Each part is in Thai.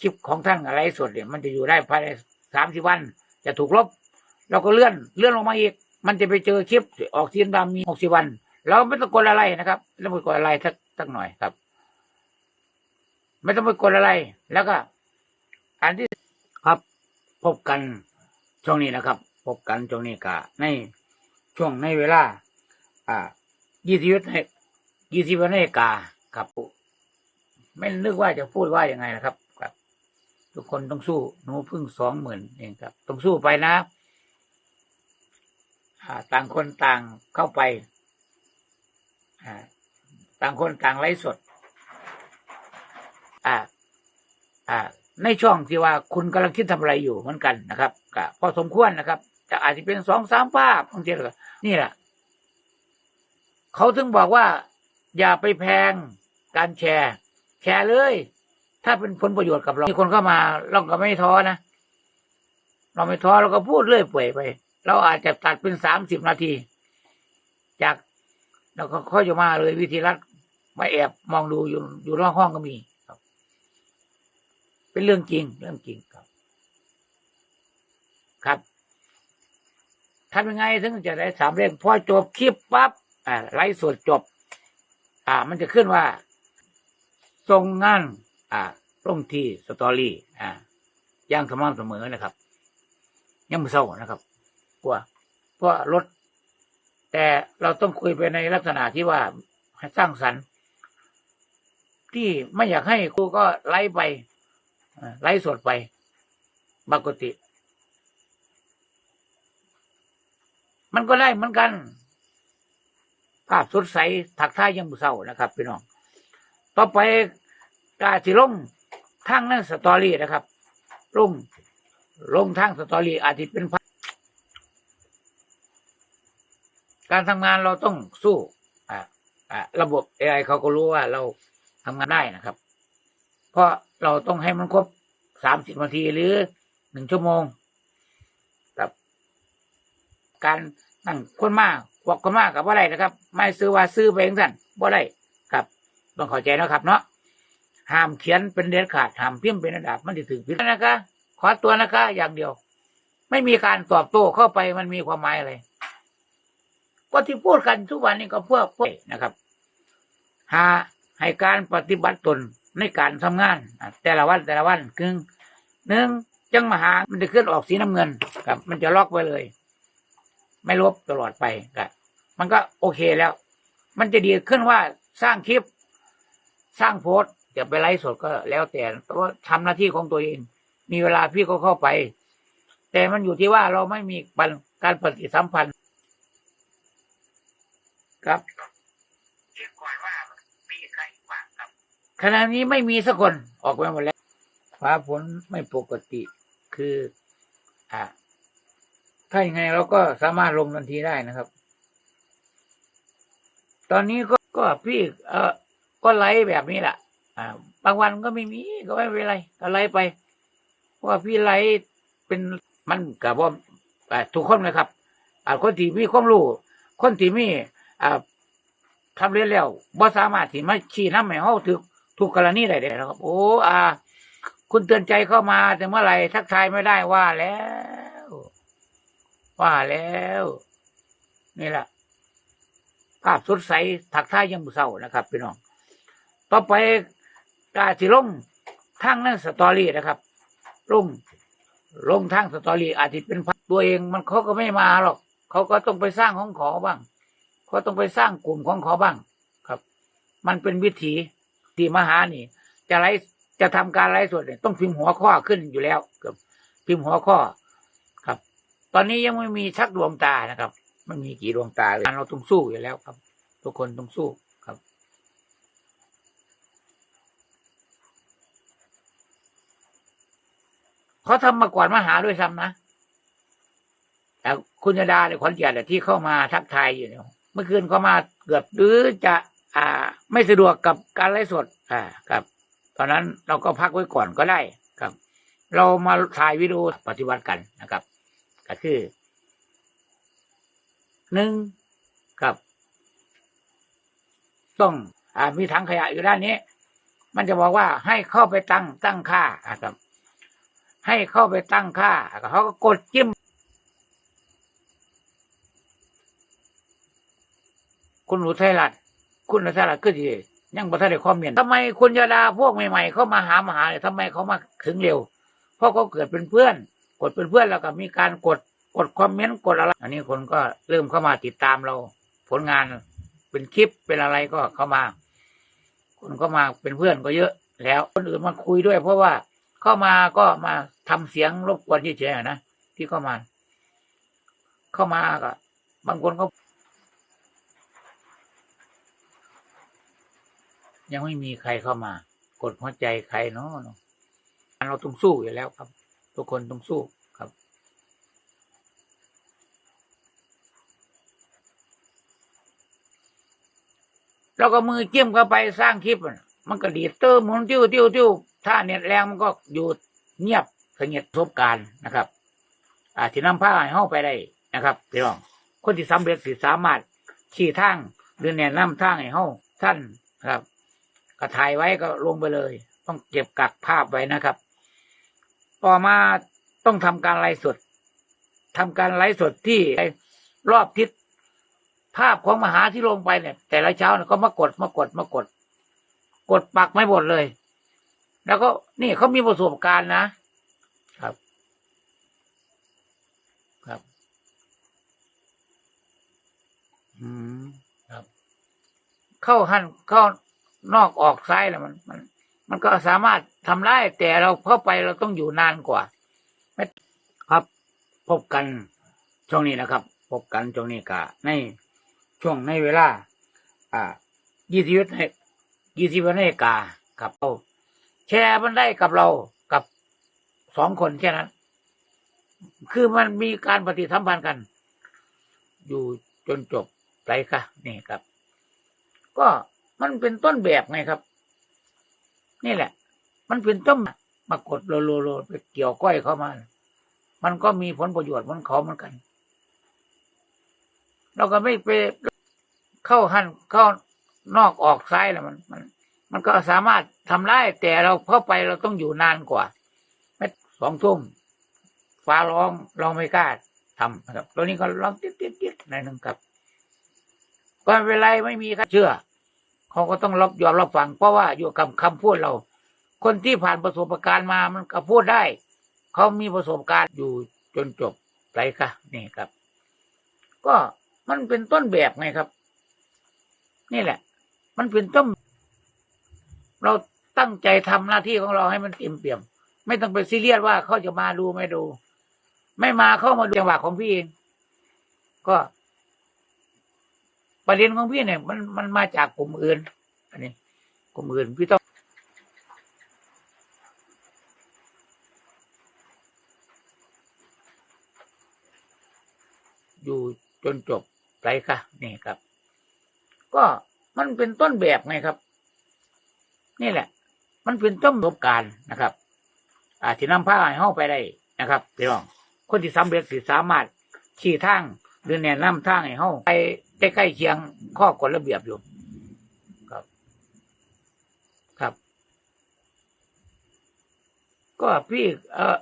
คลิปของท่านอะไรสดเนี่ย มันจะอยู่ได้ภายในสามสิบวัน จะถูกลบ เราก็เลื่อนเลื่อนลงมาอีก มันจะไปเจอคลิปออกทีนดำมีหกสิบวัน เราไม่ต้องกดอะไรนะครับไม่ต้องไปกดอะไรสักสักหน่อยครับ ไม่ต้องไปกดอะไร แล้วก็ อันที่ครับพบกันช่วงนี้นะครับ พบกันช่วงนี้กะในช่วงในเวลา อ่ายี่สิบในยี่สิบนาฬิกาครับไม่นึกว่าจะพูดว่ายังไงนะครับ ทุกคนต้องสู้หนูเพิ่งสองหมื่นเองครับ ต้องสู้ไปนะต่างคนต่างเข้าไปต่างคนต่างไลฟ์สดอ่าอ่าในช่องที่ว่าคุณกำลังคิดทำอะไรอยู่เหมือนกันนะครับก็พอสมควรนะครับจะอาจจะเป็นสองสามภาพบางทีก็นี่แหละเขาถึงบอกว่า อย่าไปแพงการแชร์ แชร์เลย ถ้าเป็นผลประโยชน์กับเรา มีคนเข้ามาเราก็ไม่ท้อนะ เราไม่ท้อเราก็พูดเรื่อยเปื่อยไป เราอาจจะตัดเป็นสามสิบนาที จากเราก็ค่อยจะมาเลยวิธีรัดมาแอบมองดูอยู่อยู่นอกห้องก็มีครับ เป็นเรื่องจริง เรื่องจริงครับ ครับทำยังไงถึงจะได้สามเรื่องพอจบคลิปปั๊บอ่าไลฟ์สดจบ อ่า มันจะขึ้นว่าส่งงาน อ่าลงที่สตอรี่อ่าย่างสม่ำเสมอนะครับยังไม่เศร้านะครับกลัวเพราะรถแต่เราต้องคุยไปในลักษณะที่ว่าสร้างสรรค์ ที่ไม่อยากให้ครูก็ไล่ไปไล่สดไปปกติ มันก็ได้เหมือนกันภาพสดใสถักท่ายยังมือเศร้านะครับพี่น้อง ต่อไป กาสิลงทางนั้นสตอรี่นะครับลงลงทางสตอรี่อาจจะเป็นการทำงานเราต้องสู้ อ่าอ่าระบบ AI เขาก็รู้ว่าเราทำงานได้นะครับ เพราะเราต้องให้มันครบสามสิบนาทีหรือหนึ่งชั่วโมงครับการนั่งคนมากพวกคนมากกับว่าไรนะครับ ไม่ซื้อว่าซื้อไปเองสั่นว่าไรครับต้องเข้าใจนะครับเนาะ ห้ามเขียนเป็นเด็ดขาดห้ามพิมพ์เป็นระดับมันจะถึงพิษนะคะ ขอตัวนะคะ อย่างเดียว ไม่มีการตอบโต้เข้าไปมันมีความหมายอะไรก็ที่พูดกันทุกวันนี้ก็เพื่อเพื่อนะครับ หาให้การปฏิบัติตนในการทำงาน แต่ละวันแต่ละวันคือหนึ่งจังมหามันจะขึ้นออกสีน้ำเงินครับ มันจะล็อกไว้เลย ไม่ลบตลอดไปก็มันก็โอเคแล้ว มันจะดีขึ้นว่าสร้างคลิป สร้างโพสต์ จะไปไลฟ์สดก็แล้วแต่เพราะว่าทำหน้าที่ของตัวเอง มีเวลาพี่ก็เข้าไป แต่มันอยู่ที่ว่าเราไม่มีการปฏิสัมพันธ์ครับขณะนี้ไม่มีสักคนออกไปหมดแล้วฟ้าฝนไม่ปกติคือ อ่า ถ้าอย่างไงเราก็สามารถลงทันทีได้นะครับ ตอนนี้ก็ก็พี่เออก็ไลฟ์แบบนี้แหละ บางวันก็ไม่มีก็ไม่เป็นไรก็ไรไปเพราะพี่ไลฟ์เป็นมันกับว่าทุกคนนะครับคนที่มีความรู้คนที่มีอ่าทำเรียนแล้วบ่สามารถที่มาชี้นำให้เฮาถูกถูกกรณีได้เด้นะครับ โอ้อาคุณเตือนใจเข้ามาแต่เมื่อไหร่ทักทายไม่ได้ว่าแล้ว ว่าแล้วนี่แหละภาพสดใสถักท่ายังเศร้านะครับพี่น้อง ต่อไป กาสิลงทางนั้นสตอรี่นะครับ ลงลงทางสตอรี่อาจจะเป็นตัวเองมันเขาก็ไม่มาหรอกเขาก็ต้องไปสร้างของขอบ้างเขาต้องไปสร้างกลุ่มของขอบ้างครับ มันเป็นวิถีที่มหานี่ จะไลจะทำการไลฟ์สดเนี่ยต้องพิมพ์หัวข้อขึ้นอยู่แล้วครับพิมพ์หัวข้อครับ ตอนนี้ยังไม่มีชักดวงตานะครับไม่มีกี่ดวงตาเลยเราต้องสู้อยู่แล้วครับ ทุกคนต้องสู้ครับ เขาทำมาก่อนมหาด้วยซ้ำนะแต่คุณยดาเนี่ยขวัญเกียรติเนี่ที่เข้ามาทักทายอยู่เนี่ยเมื่อคืนเขามาเกือบหรือจะ อ่า ไม่สะดวกกับการไลฟ์สด อ่าครับตอนนั้นเราก็พักไว้ก่อนก็ได้ครับ เรามาถ่ายวิดีโอปฏิบัติกันนะครับ ก็คือหนึ่งครับ ต้องอ่ามีถังขยะอยู่ด้านนี้ มันจะบอกว่าให้เข้าไปตั้งตั้งค่าอะครับ ให้เข้าไปตั้งค่าเขาก็กดจิ้ม คุณหนูไทยรัฐคุณหนูไทยรัฐก็ดียังบ่ทันได้คอมเมนต์ทำไมคุณยาดาพวกใหม่ๆเข้ามาหามาหาเนี่ยทำไมเขามาถึงเร็ว เพราะเขาเกิดเป็นเพื่อน กดเป็นเพื่อนแล้วก็มีการกดกดคอมเมนต์กดอะไร อันนี้คนก็เริ่มเข้ามาติดตามเรา ผลงานเป็นคลิปเป็นอะไรก็เข้ามา คนก็มาเป็นเพื่อนก็เยอะ แล้วคนอื่นมาคุยด้วยเพราะว่า เข้ามาก็มาทำเสียงรบกวนเฉยๆนะที่เข้ามา เข้ามาก็บางคนก็ ยังไม่มีใครเข้ามา กดหัวใจใครเนาะเนาะเราต้องสู้อยู่แล้วครับ ทุกคนต้องสู้ครับแล้วก็มือจิ้มเข้าไปสร้างคลิปมันก็ดีดเติมหมุนติ้วติ้วติ้ว ถ้าเน็ตแรงมันก็อยู่เงียบสงบประสบการนะครับอาจจะนำผ้าให้เข้าไปได้นะครับพี่น้อง คนที่สำเร็จสิสามารถขี่ทางหรือแนะนำทางให้เข้าท่านครับก็ถ่ายไว้ก็ลงไปเลย ต้องเก็บกักภาพไว้นะครับ ต่อมาต้องทำการไลฟ์สดทำการไลฟ์สดที่รอบทิศภาพของมหาที่ลงไปเนี่ย แต่ละเช้าเนี่ยก็มากดมากดมากด กดปักไม่หมดเลย แล้วก็นี่เขามีประสบการณ์นะครับ ครับ อืมครับ เข้าหันเข้านอกออกซ้ายแล้วมัน มัน มันก็สามารถทำได้แต่เราเข้าไปเราต้องอยู่นานกว่าไม่ครับ พบกันช่วงนี้นะครับ พบกันช่วงนี้กะในช่วงในเวลา อ่ายี่สิบในยี่สิบนาฬิกาครับเรา แชร์มันได้กับเรากับสองคนแค่นั้น คือมันมีการปฏิสัมพันธ์กัน อยู่จนจบไรค่ะนี่ครับ ก็มันเป็นต้นแบบไงครับ นี่แหละ มันเป็นต้นมากดโลโลโลไปเกี่ยวก้อยเข้ามา มันก็มีผลประโยชน์มันเขาเหมือนกัน เราก็ไม่ไปเข้าหันเข้านอกออกซ้ายแล้วมันมัน มันก็สามารถทำได้ แต่เราเข้าไปเราต้องอยู่นานกว่าไม่สองทุ่มฟ้าร้องเราไม่กล้าทำนะครับตัวนี้ก็ร้องติ๊ดติ๊ดติ๊ดในหนึ่งครับก็ไม่เป็นไรไม่มีใครเชื่อเขาก็ต้องรับยอมรับฟังเพราะว่าอยู่กับคำพูดเรา คนที่ผ่านประสบการณ์มามันก็พูดได้ เขามีประสบการณ์อยู่จนจบไรค่ะนี่ครับ ก็มันเป็นต้นแบบไงครับ นี่แหละ มันเป็นต้น เราตั้งใจทำหน้าที่ของเราให้มันเต็มเปี่ยม ไม่ต้องไปซีเรียสว่าเขาจะมาดูไม่ดู ไม่มาเข้ามาดูจังหวะของพี่เองก็ ประเด็นของพี่เนี่ย มันมันมาจากกลุ่มอื่น อันนี้กลุ่มอื่นพี่ต้องอยู่จนจบไรค่ะ นี่ครับ ก็มันเป็นต้นแบบไงครับ นี่แหละ มันเป็นต้นประสบการณ์นะครับอาจจะนำผ้าให้เข้าไปได้นะครับพี่น้องคนที่สำเร็จสิสามารถขี่ทางหรือแนะนำทางให้เข้าไปใกล้ๆเคียงข้อกฎระเบียบอยู่ครับ ครับ ก็พี่ เออ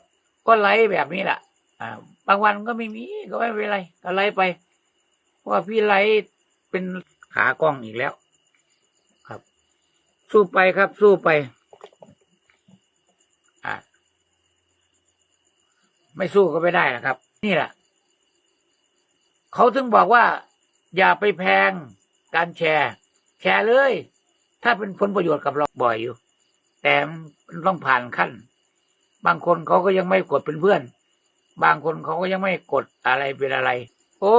ก็ไลฟ์แบบนี้แหละอ่าบางวันก็ไม่มีก็ไม่เป็นไรก็ไลฟ์ไปเพราะพี่ไลฟ์เป็นขากล้องอีกแล้ว สู้ไปครับ สู้ไปอ่าไม่สู้ก็ไม่ได้นะครับ นี่แหละเขาถึงบอกว่า อย่าไปแพงการแชร์ แชร์เลย ถ้าเป็นผลประโยชน์กับเราบ่อยอยู่ แต่มันต้องผ่านขั้น บางคนเขาก็ยังไม่กดเป็นเพื่อน บางคนเขาก็ยังไม่กดอะไรเป็นอะไร โอ้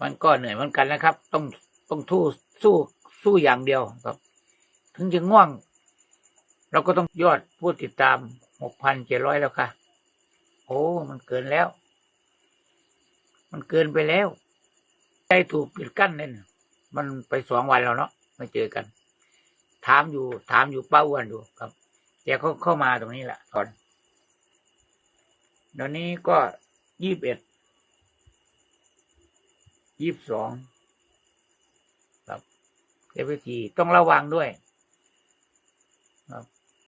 มันก็เหนื่อยเหมือนกันนะครับ ต้องต้องทู่สู้สู้อย่างเดียวครับ ถึงจะง่วง เราก็ต้องยอดผู้ติดตามหกพันเจ็ดร้อยแล้วค่ะ โอ้ มันเกินแล้ว มันเกินไปแล้วใจถูกปิดกั้นเนี่ยมันไปสองวันแล้วเนาะไม่เจอกัน ถามอยู่ ถามอยู่ป้าอ้วนอยู่ครับแกเขาเข้ามาตรงนี้แหละตอนเดี๋ยวนี้ก็ยี่สิบเอ็ดยี่สิบสองครับเอฟทีต้องระวังด้วย